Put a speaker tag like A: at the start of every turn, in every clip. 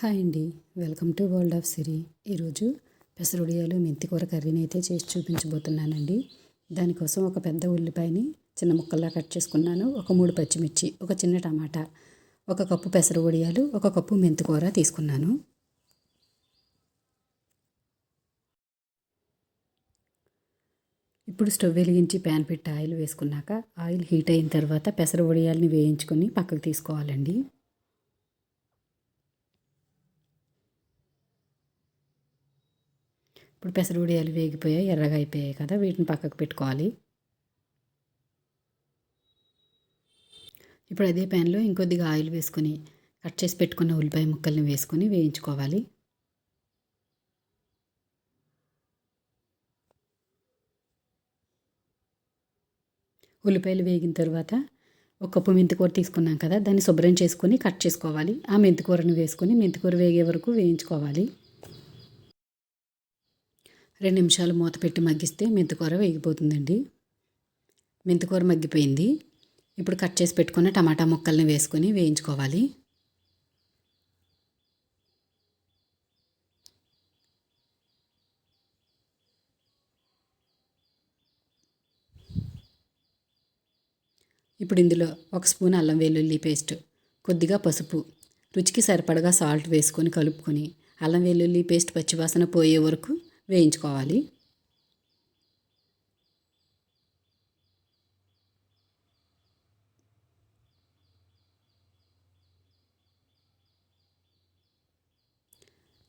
A: Hi అండి. Welcome to world of Siri. ఈరోజు పెసరుడియాలు మెంతికూర కర్రీని అయితే చేసి చూపించబోతున్నానండి. దానికోసం ఒక పెద్ద ఉల్లిపాయని చిన్న ముక్కల్లా కట్ చేసుకున్నాను. ఒక మూడు పచ్చిమిర్చి ఒక చిన్న టమాటా ఒక కప్పు పెసర వడియాలు ఒక కప్పు మెంతికూర తీసుకున్నాను. ఇప్పుడు స్టవ్ వెలిగించి ప్యాన్ పెట్టి ఆయిల్ వేసుకున్నాక ఆయిల్ హీట్ అయిన తర్వాత పెసర వడియాలని వేయించుకొని పక్కకు తీసుకోవాలండి. ఇప్పుడు పెసర ఉడియాలు వేగిపోయాయి ఎర్రగా అయిపోయాయి కదా వీటిని పక్కకు పెట్టుకోవాలి. ఇప్పుడు అదే ప్యాన్లో ఇంకొద్దిగా ఆయిల్ వేసుకొని కట్ చేసి పెట్టుకున్న ఉల్లిపాయ ముక్కల్ని వేసుకొని వేయించుకోవాలి. ఉల్లిపాయలు వేగిన తర్వాత ఒక కప్పు మెంతికూర తీసుకున్నాం కదా దాన్ని శుభ్రం చేసుకొని కట్ చేసుకోవాలి. ఆ మెంతికూరను వేసుకొని మెంతికూర వేగే వరకు వేయించుకోవాలి. రెండు నిమిషాలు మూత పెట్టి మగ్గిస్తే మెంతికూర వేగిపోతుందండి. మెంతికూర మగ్గిపోయింది. ఇప్పుడు కట్ చేసి పెట్టుకున్న టమాటా ముక్కల్ని వేసుకొని వేయించుకోవాలి. ఇప్పుడు ఇందులో ఒక స్పూన్ అల్లం వెల్లుల్లి పేస్ట్ కొద్దిగా పసుపు రుచికి సరిపడగా సాల్ట్ వేసుకొని కలుపుకొని అల్లం వెల్లుల్లి పేస్ట్ పచ్చివాసన పోయే వరకు వేయించుకోవాలి.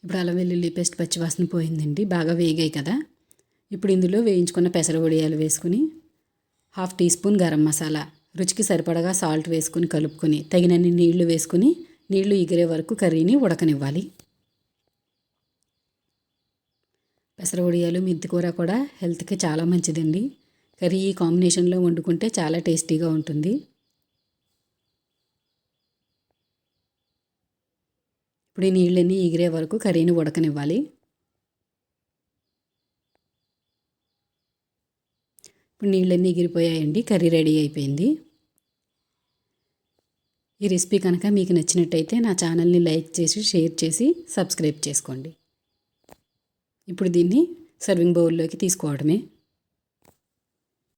A: ఇప్పుడు అల్లం వెల్లుల్లి పేస్ట్ పచ్చివాసన పోయిందండి బాగా వేగాయి కదా. ఇప్పుడు ఇందులో వేయించుకున్న పెసర వడియాలు వేసుకుని half teaspoon garam masala రుచికి సరిపడగా సాల్ట్ వేసుకుని కలుపుకొని తగినన్ని నీళ్ళు వేసుకుని నీళ్ళు ఎగిరే వరకు కర్రీని ఉడకనివ్వాలి. పెసర వడియాలు మెంతికూర కూడా హెల్త్కి చాలా మంచిదండి. కర్రీ ఈ కాంబినేషన్లో వండుకుంటే చాలా టేస్టీగా ఉంటుంది. ఇప్పుడు ఈ నీళ్ళన్నీ ఎగిరే వరకు కర్రీని ఉడకనివ్వాలి. ఇప్పుడు నీళ్ళన్నీ ఎగిరిపోయాయండి కర్రీ రెడీ అయిపోయింది. ఈ రెసిపీ కనుక మీకు నచ్చినట్టయితే నా ఛానల్ని లైక్ చేసి షేర్ చేసి సబ్స్క్రైబ్ చేసుకోండి. ఇప్పుడు దీన్ని సర్వింగ్ బౌల్లోకి తీసుకోవడమే.